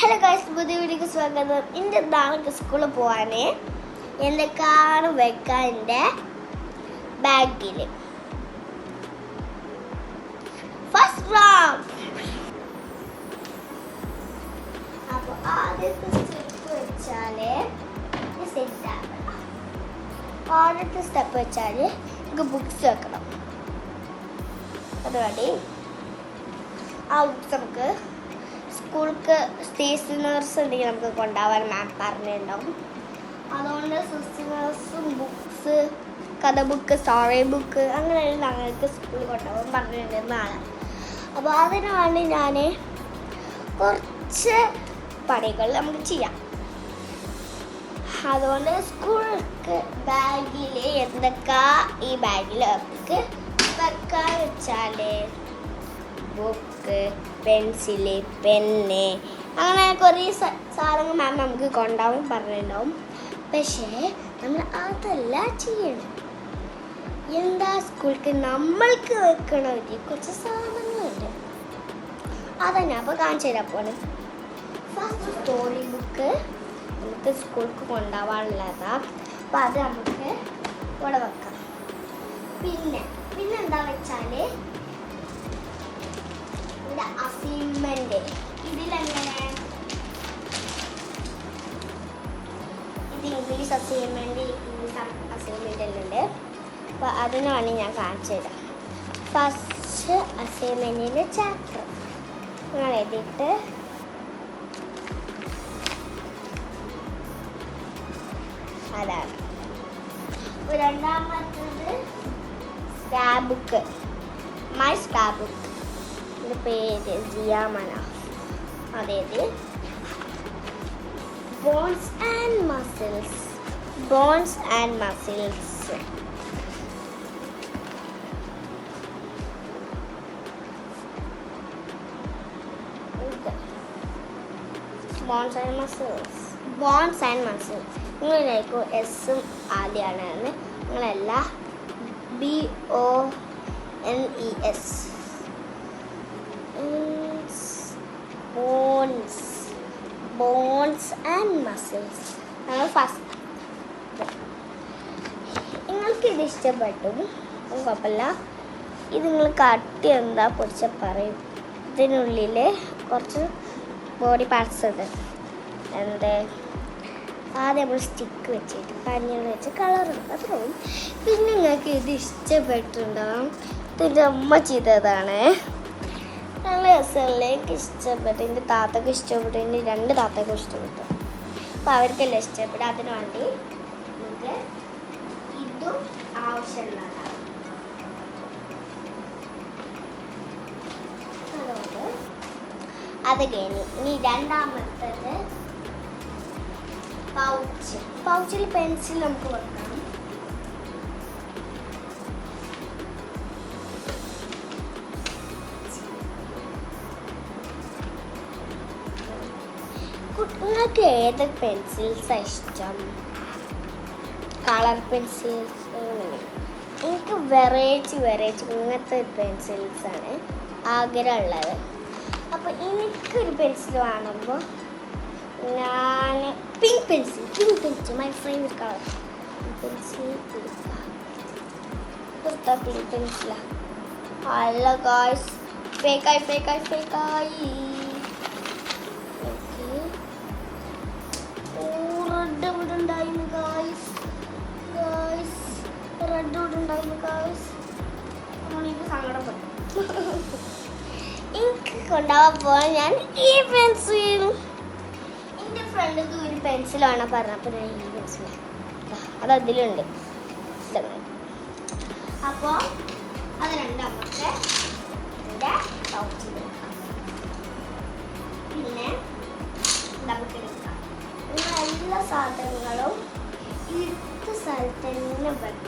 Hello guys പുതിയ വീഡിയോക്ക് സ്വാഗതം. എന്റെ നാളെ സ്കൂളിൽ പോവാനേ എന്റെ കാറ് വെക്കാൻ എന്റെ ബാഗിൽ ഫസ്റ്റ് റൗണ്ട് അപ്പോൾ ആദ്യത്തെ സ്റ്റെപ്പ് വെച്ചാൽ സെറ്റ് ആക്കണം. ആദ്യത്തെ സ്റ്റെപ്പ് വെച്ചാൽ നമുക്ക് ബുക്സ് വെക്കണം. അതുവഴി ആ ബുക്സ് നമുക്ക് സ്കൂൾക്ക് സ്റ്റേഷനേഴ്സ് ഉണ്ടെങ്കിൽ നമുക്ക് കൊണ്ടുപോകാൻ മാം പറഞ്ഞിട്ടുണ്ടാവും അതുകൊണ്ട് സ്റ്റേഷനേഴ്സും ബുക്സ് കഥ ബുക്ക് സ്റ്റോറി ബുക്ക് അങ്ങനെയുള്ള ഞങ്ങൾക്ക് സ്കൂളിൽ കൊണ്ടുപോകാൻ പറഞ്ഞിട്ടുണ്ടെന്നാണ് അപ്പോൾ അതിനാണ് ഞാൻ കുറച്ച് പണികൾ നമുക്ക് ചെയ്യാം. അതുകൊണ്ട് സ്കൂൾക്ക് ബാഗിൽ എന്തൊക്കെ ഈ ബാഗിൽ നമുക്ക് വെക്കാൻ വെച്ചാൽ ബുക്ക് പെൻസിൽ പെന്ന് അങ്ങനെ കുറേ സാധനങ്ങൾ മാം നമുക്ക് കൊണ്ടാവും പറഞ്ഞിട്ടുണ്ടാവും. പക്ഷേ നമ്മൾ അതല്ല ചെയ്യണം എന്താ സ്കൂൾക്ക് നമ്മൾക്ക് വെക്കണ ഒരു കുറച്ച് സാധനങ്ങളുണ്ട്. അതന്നെ അപ്പോൾ കാണിച്ചു പോണ്. ഫസ്റ്റ് സ്റ്റോറി ബുക്ക് നമുക്ക് സ്കൂൾക്ക് കൊണ്ടാവാനുള്ളതാണ് അപ്പോൾ അത് നമുക്ക് ഇവിടെ വെക്കാം. പിന്നെ പിന്നെ എന്താ ഇതിലെങ്ങനെ? ഇത് ഇംഗ്ലീഷ് അസൈൻമെന്റ് ഇംഗ്ലീഷ് ഉണ്ട് അപ്പോൾ അതിനാണ് ഞാൻ കാണിച്ചു തരാം. ഫസ്റ്റ് അസൈൻമെന്റിന്റെ ചാപ്റ്റർ നിങ്ങൾ എഴുതിയിട്ട് അതാണ്. രണ്ടാമത്തത് സ്റ്റാബുക്ക് ബുക്ക് മൈ സ്കാബ് ബുക്ക് എന്റെ പേര് ജിയാമന അതായത് bones and muscles bones and muscles bones and muscles bones and muscles നിങ്ങളിലേക്ക് എസും ആദ്യമാണ് നിങ്ങളെല്ലാം B O N E S bones bones and muscles. നമ്മൾ ഫസ്റ്റ് നിങ്ങൾക്ക് ഇത് ഇഷ്ടപ്പെട്ടു കുഴപ്പമില്ല. ഇത് നിങ്ങൾ കട്ടി എന്താ പൊടിച്ച പറയും. ഇതിനുള്ളിൽ കുറച്ച് ബോഡി പാർട്സ് ഉണ്ട് എന്ത് ആദ്യം നമ്മൾ സ്റ്റിക്ക് വെച്ചിട്ട് പഞ്ഞികൾ വെച്ച് കളർ അത്രയും പിന്നെ നിങ്ങൾക്ക് ഇത് ഇഷ്ടപ്പെട്ടിട്ടുണ്ടാവും. ഇതിന്റെ അമ്മ ചെയ്തതാണ്. നല്ല രസമല്ലേ എനിക്ക് ഇഷ്ടപ്പെട്ടു. എന്റെ താത്തക്ക് ഇഷ്ടപ്പെട്ടു. എന്റെ രണ്ട് താത്തക്കും ഇഷ്ടപ്പെട്ടു. അപ്പോൾ അവർക്കെല്ലാം ഇഷ്ടപ്പെട്ടു. അതിനു വേണ്ടി നമുക്ക് ഇതും ആവശ്യമുള്ളതാണ്. അത് കഴിഞ്ഞു ഇനി രണ്ടാമത്തത് പൗച്ച്. പൗച്ചിൽ പെൻസിൽ നമുക്ക് വെക്കാം. നിങ്ങൾക്ക് ഏത് പെൻസിൽസാണ് ഇഷ്ടം? കളർ പെൻസിൽസ് എനിക്ക് വെറൈറ്റി വെറൈറ്റി ഇങ്ങനത്തെ പെൻസിൽസാണ് ആഗ്രഹമുള്ളത്. അപ്പോൾ എനിക്കൊരു പെൻസിൽ വേണമ്പോൾ ഞാൻ pink pencil pink pencil my favourite colour pencil കൊടുത്ത പിങ്ക് പെൻസിലാണ് അല്ല ഗായ്സ് ഫേക്കായി ഫേക്കായി ഫേക്കായി റെഡ് ഇവിടെ ഞാൻ ഈ പെൻസിൽ ഫ്രണ്ട് ഒരു ഈ പെൻസിൽ അത് അതിലുണ്ട്. അപ്പോൾ അത് രണ്ടാമത്തെ പിന്നെ എല്ലാ സാധനങ്ങളും സ്ഥലത്ത് തന്നെ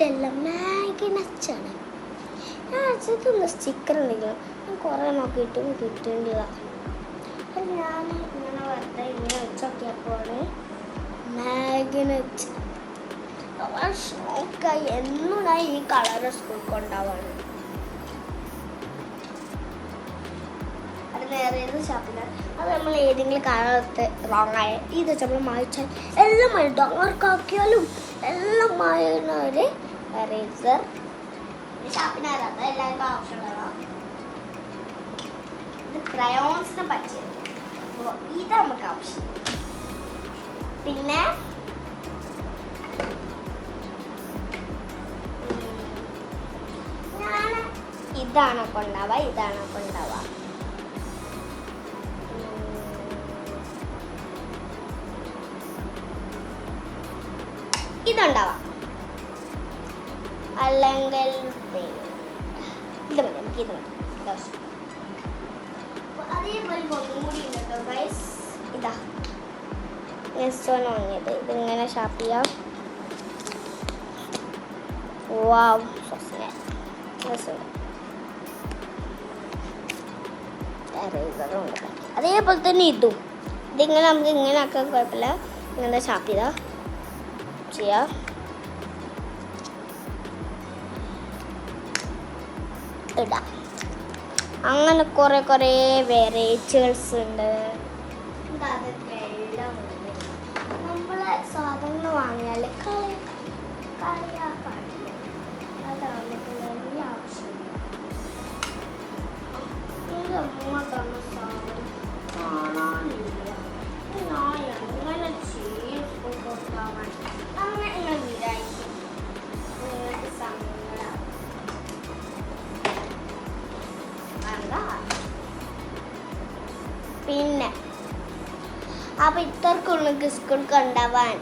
അത് മാഗി നച്ചാണ്. ഞാൻ അച്ഛക്കൊന്ന് സ്റ്റിക്കർ എന്തെങ്കിലും ഞാൻ കുറേ നോക്കിയിട്ടും കിട്ടേണ്ടതാ അപ്പം ഞാൻ ഇങ്ങനെ വെറുതെ ഇങ്ങനെ വെച്ചോക്കിയപ്പോഴാണ് മാഗ്നറ്റ് ഷോക്കായി എന്നും ഞാൻ ഈ കളർ സ്കൂൾ കൊണ്ടാവാണ് അത് നേരെ ഷോപ്പിലാണ് അത് നമ്മൾ ഏതെങ്കിലും കാലത്ത് റോങ് ആയ ഇത് നമ്മൾ മായിച്ചാൽ എല്ലാം മായി ആർക്കാക്കിയാലും എല്ലാം മായുന്ന എറേസർ ആവശ്യമുള്ളതാണ് ഇത് പറ്റിയത് അപ്പോൾ ഇത് നമുക്ക് ആവശ്യം. പിന്നെ ഇതാണ് കൊണ്ടാവുക ഇതാണ് കൊണ്ടാവുക ഇതുണ്ടാവാം. അല്ലെങ്കിൽ ഇത് മതി എനിക്ക് ഇത് മതി. അതേപോലെ ഇതാ. നെക്സ്റ്റ് വൺ വാങ്ങിയത് ഇതിങ്ങനെ ഷാപ്പ് ചെയ്യാം. വാവ് സോസിനെ. ഉണ്ട് അതേപോലെ തന്നെ ഇതും. ഇതിങ്ങനെ നമുക്ക് ഇങ്ങനെ ആക്കാൻ കുഴപ്പമില്ല. ഇങ്ങനെ ഷാപ്പ് ചെയ്താ. ചെയ്യാം. ഇടാം. അങ്ങനെ കുറെ കുറെ വെറൈറ്റികൾസ് ഉണ്ട്. സാധനങ്ങൾ അതൊക്കെ എല്ലാം ഉണ്ട് നമ്മളെ സാധനം വാങ്ങിയാൽ കളി അപ്പൊ ഇത്രക്കുള്ള സ്കൂൾ കൊണ്ടുപോവാൻ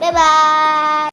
ബൈ